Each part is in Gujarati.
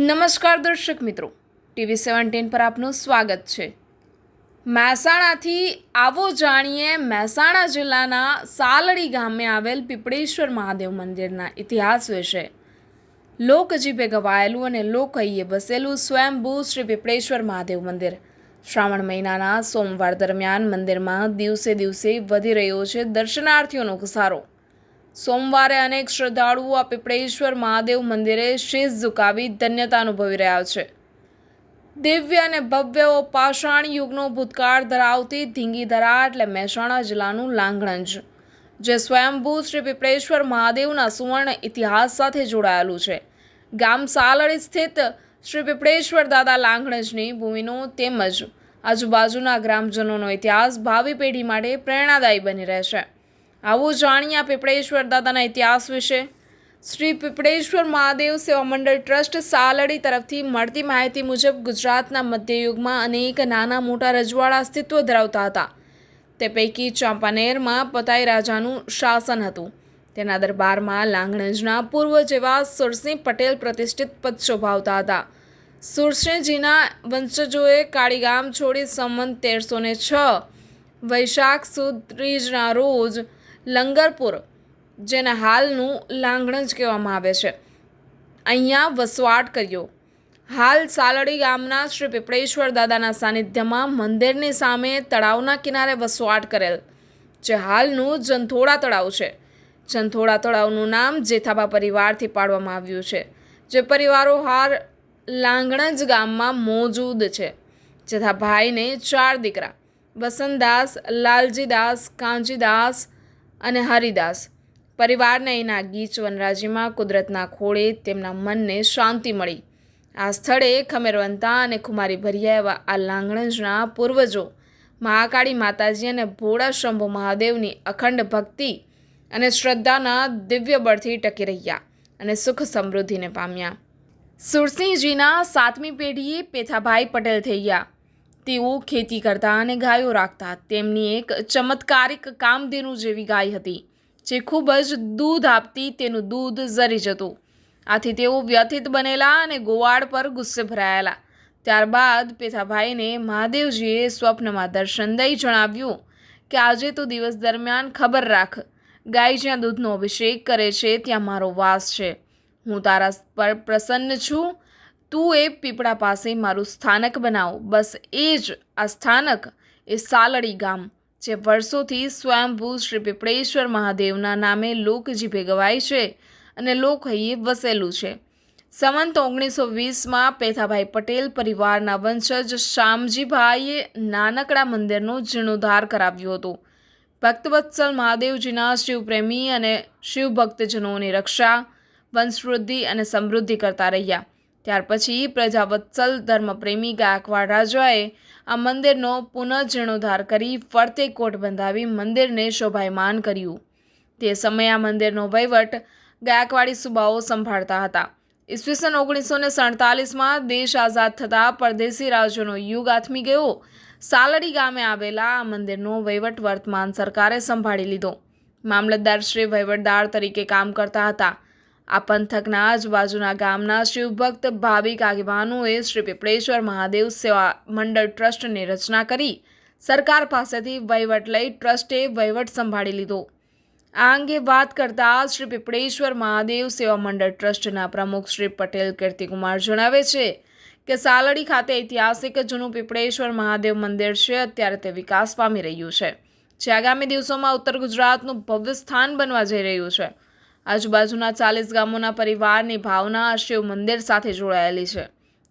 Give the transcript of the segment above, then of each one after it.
નમસ્કાર દર્શક મિત્રો. ટીવી સેવન્ટીન પર આપનું સ્વાગત છે. મહેસાણાથી આવો જાણીએ મહેસાણા જિલ્લાના સાલડી ગામે આવેલ પીપળેશ્વર મહાદેવ મંદિરના ઇતિહાસ વિશે. લોકજીભે ગવાયેલું અને લોકહીએ બસેલું સ્વયંભૂ શ્રી પીપળેશ્વર મહાદેવ મંદિર. શ્રાવણ મહિનાના સોમવાર દરમિયાન મંદિરમાં દિવસે દિવસે વધી રહ્યો છે દર્શનાર્થીઓનો ઘસારો. સોમવારે અનેક શ્રદ્ધાળુઓ આ પીપળેશ્વર મહાદેવ મંદિરે શીશ ઝુકાવી ધન્યતા અનુભવી રહ્યા છે. દિવ્ય અને ભવ્ય પાષાણ યુગનો ભૂતકાળ ધરાવતી ધીંગીધરા એટલે મહેસાણા જિલ્લાનું લાંગણજ, જે સ્વયંભૂ શ્રી પીપળેશ્વર મહાદેવના સુવર્ણ ઇતિહાસ સાથે જોડાયેલું છે. ગામ સાલડી સ્થિત શ્રી પીપળેશ્વર દાદા લાંગણજની ભૂમિનો તેમજ આજુબાજુના ગ્રામજનોનો ઇતિહાસ ભાવિ પેઢી માટે પ્રેરણાદાયી બની રહેશે. આવું જાણીએ પીપળેશ્વર દાદાના ઇતિહાસ વિશે. શ્રી પીપળેશ્વર મહાદેવ સેવા મંડળ ટ્રસ્ટ સાલડી તરફથી મળતી માહિતી મુજબ ગુજરાતના મધ્યયુગમાં અનેક નાના મોટા રજવાડા અસ્તિત્વ ધરાવતા હતા. તે પૈકી ચાંપાનેરમાં પતાઈ રાજાનું શાસન હતું. તેના દરબારમાં લાંગણજના પૂર્વ જેવા સુરસિંહ પટેલ પ્રતિષ્ઠિત પદ શોભાવતા હતા. સુરસિંહજીના વંશજોએ કાળીગામ છોડી સંમત તેરસો ને છ વૈશાખ સુદ ત્રીજના રોજ લંગરપુર, જેને હાલનું લાંગણજ કહેવામાં આવે છે. અહીંયા વસવાટ કર્યો. હાલ સાલડી ગામના શ્રી પીપળેશ્વર દાદાના સાનિધ્યમાં મંદિરની સામે તળાવના કિનારે વસવાટ કરેલ, જે હાલનું જંથોડા તળાવ છે. જંથોડા તળાવનું નામ જેથાબા પરિવારથી પાડવામાં આવ્યું છે, જે પરિવારો હાર લાંગણજ ગામમાં મોજૂદ છે. જેથા ભાઈને ચાર દીકરા, વસંતદાસ, લાલજીદાસ, કાંજીદાસ અને હરિદાસ. પરિવારને એના ગીચ વનરાજીમાં કુદરતના ખોળે તેમના મનને શાંતિ મળી. આ સ્થળે ખમેરવંતા અને ખુમારી ભર્યા એવા આ લાંગણજના પૂર્વજો મહાકાળી માતાજી અને ભોળા શંભુ મહાદેવની અખંડ ભક્તિ અને શ્રદ્ધાના દિવ્ય બળથી ટકી રહ્યા અને સુખ સમૃદ્ધિને પામ્યા. સુરસિંહજીના સાતમી પેઢીએ પેથાભાઈ પટેલ થઈ ગયા. તેઓ ખેતી કરતા અને ગાયો રાખતા તેમની એક ચમત્કારિક કામધેનુ જેવી ગાય હતી, જે ખૂબ જ દૂધ આપતી તેનું દૂધ ઝરી જતું. આથી તેઓ વ્યથિત બનેલા અને ગોવાળ પર ગુસ્સે ભરાયેલા. ત્યારબાદ પેથાભાઈને મહાદેવજીએ સ્વપ્નમાં દર્શન દઈ જણાવ્યું કે, આજે તો દિવસ દરમિયાન ખબર રાખ, ગાય જ્યાં દૂધનો અભિષેક કરે છે ત્યાં મારો વાસ છે. હું તારા પર પ્રસન્ન છું તું એ પીપળા પાસે મારું સ્થાનક બનાવ. બસ એ જ, આ સ્થાનક એ સાલડી ગામ, જે વર્ષોથી સ્વયંભૂ શ્રી પીપળેશ્વર મહાદેવના નામે લોકજીભે ગવાય છે અને લોકહૈયે વસેલું છે. સંવંત ઓગણીસો વીસમાં પેથાભાઈ પટેલ પરિવારના વંશજ શામજીભાઈએ નાનકડા મંદિરનો જીર્ણોદ્ધાર કરાવ્યો હતો. ભક્તવત્સલ મહાદેવજીના શિવપ્રેમી અને શિવભક્તજનોની રક્ષા, વંશવૃદ્ધિ અને સમૃદ્ધિ કરતા રહ્યા. ત્યાર પછી પ્રજાવત્સલ ધર્મપ્રેમી ગાયકવાડ રાજાએ આ મંદિરનો પુનઃજીર્ણોદ્ધાર કરી ફરતે કોટ બંધાવી મંદિરને શોભાયમાન કર્યું. તે સમયે આ મંદિરનો વહીવટ ગાયકવાડી સુબાઓ સંભાળતા હતા. ઈસવીસન ઓગણીસો ને સડતાલીસમાં દેશ આઝાદ થતાં પરદેશી રાજ્યોનો યુગ આથમી ગયો. સાલડી ગામે આવેલા આ મંદિરનો વહીવટ વર્તમાન સરકારે સંભાળી લીધો. મામલતદાર શ્રી વહીવટદાર તરીકે કામ કરતા હતા. આ પંથકના આજુબાજુના ગામના શિવભક્ત ભાવિક આગેવાનોએ શ્રી પીપળેશ્વર મહાદેવ સેવા મંડળ ટ્રસ્ટની રચના કરી સરકાર પાસેથી વહીવટ લઈ ટ્રસ્ટે વહીવટ સંભાળી લીધો. આ અંગે વાત કરતા શ્રી પીપળેશ્વર મહાદેવ સેવા મંડળ ટ્રસ્ટના પ્રમુખ શ્રી પટેલ કીર્તિકુમાર જણાવે છે કે સાલડી ખાતે ઐતિહાસિક જૂનું પીપળેશ્વર મહાદેવ મંદિર છે, અત્યારે તે વિકાસ પામી રહ્યું છે. જે આગામી દિવસોમાં ઉત્તર ગુજરાતનું ભવ્ય સ્થાન બનવા જઈ રહ્યું છે. આજુબાજુના ચાલીસ ગામોના પરિવારની ભાવના શિવ મંદિર સાથે જોડાયેલી છે.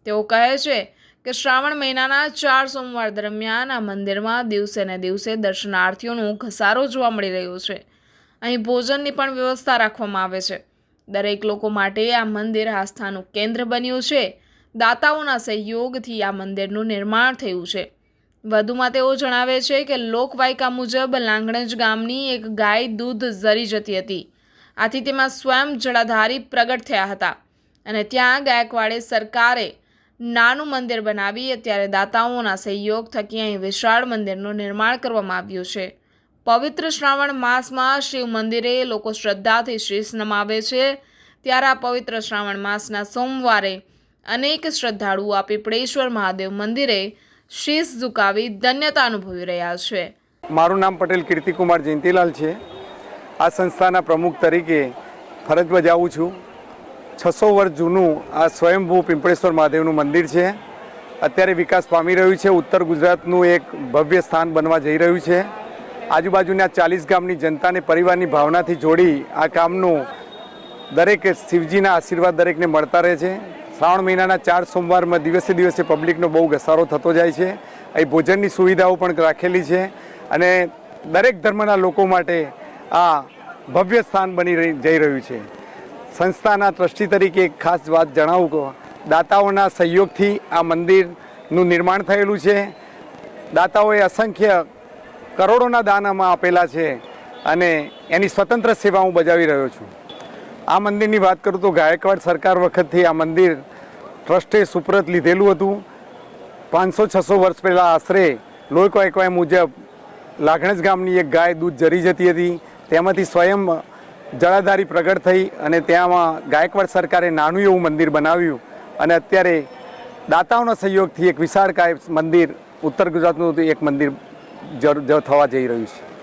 તેઓ કહે છે કે શ્રાવણ મહિનાના ચાર સોમવાર દરમિયાન આ મંદિરમાં દિવસે ને દિવસે દર્શનાર્થીઓનો ઘસારો જોવા મળી રહ્યો છે. અહીં ભોજનની પણ વ્યવસ્થા રાખવામાં આવે છે. દરેક લોકો માટે આ મંદિર આસ્થાનું કેન્દ્ર બન્યું છે. દાતાઓના સહયોગથી આ મંદિરનું નિર્માણ થયું છે. વધુમાં તેઓ જણાવે છે કે લોકવાયકા મુજબ લાંગણજ ગામની એક ગાય દૂધ ઝરી જતી હતી. આથી તેમાં સ્વયં જળાધારી પ્રગટ થયા હતા અને ત્યાં ગાયકવાડે સરકારે નાનું મંદિર બનાવી અત્યારે દાતાઓના સહયોગ થકી અહીં વિશાળ મંદિરનું નિર્માણ કરવામાં આવ્યું છે. પવિત્ર શ્રાવણ માસમાં શિવ મંદિરે લોકો શ્રદ્ધાથી શીશ નમાવે છે. ત્યારે આ પવિત્ર શ્રાવણ માસના સોમવારે અનેક શ્રદ્ધાળુઓ આ પીપળેશ્વર મહાદેવ મંદિરે શીશ ઝુકાવી ધન્યતા અનુભવી રહ્યા છે. મારું નામ પટેલ કીર્તિકુમાર જયંતિલાલ છે. આ સંસ્થાના પ્રમુખ તરીકે ફરજ બજાવું છું. છસો વર્ષ જૂનું આ સ્વયંભૂ પિંપળેશ્વર મહાદેવનું મંદિર છે. અત્યારે વિકાસ પામી રહ્યું છે. ઉત્તર ગુજરાતનું એક ભવ્ય સ્થાન બનવા જઈ રહ્યું છે. આજુબાજુના ચાલીસ ગામની જનતાને પરિવારની ભાવનાથી જોડી આ કામનું દરેક શિવજીના આશીર્વાદ દરેકને મળતા રહે છે. શ્રાવણ મહિનાના ચાર સોમવારમાં દિવસે દિવસે પબ્લિકનો બહુ ઘસારો થતો જાય છે. અહીં ભોજનની સુવિધાઓ પણ રાખેલી છે અને દરેક ધર્મના લોકો માટે આ ભવ્ય સ્થાન બની જઈ રહ્યું છે. સંસ્થાના ટ્રસ્ટી તરીકે એક ખાસ વાત જણાવું કે દાતાઓના સહયોગથી આ મંદિરનું નિર્માણ થયેલું છે. દાતાઓએ અસંખ્ય કરોડોના દાન આમાં આપેલા છે અને એની સ્વતંત્ર સેવા હું બજાવી રહ્યો છું. આ મંદિરની વાત કરું તો ગાયકવાડ સરકાર વખતથી આ મંદિર ટ્રસ્ટે સુપ્રત લીધેલું હતું. પાંચસો છસો વર્ષ પહેલાં આશરે લોકો એકવાય મુજબ લાખણજ ગામની એક ગાય દૂધ જરી જતી હતી. તેમાંથી સ્વયં જળાધારી પ્રગટ થઈ અને ત્યાંમાં ગાયકવાડ સરકારે નાનું એવું મંદિર બનાવ્યું. અને અત્યારે દાતાઓના સહયોગથી એક વિશાળકાય મંદિર, ઉત્તર ગુજરાતનું એક મંદિર જ- થવા જઈ રહ્યું છે.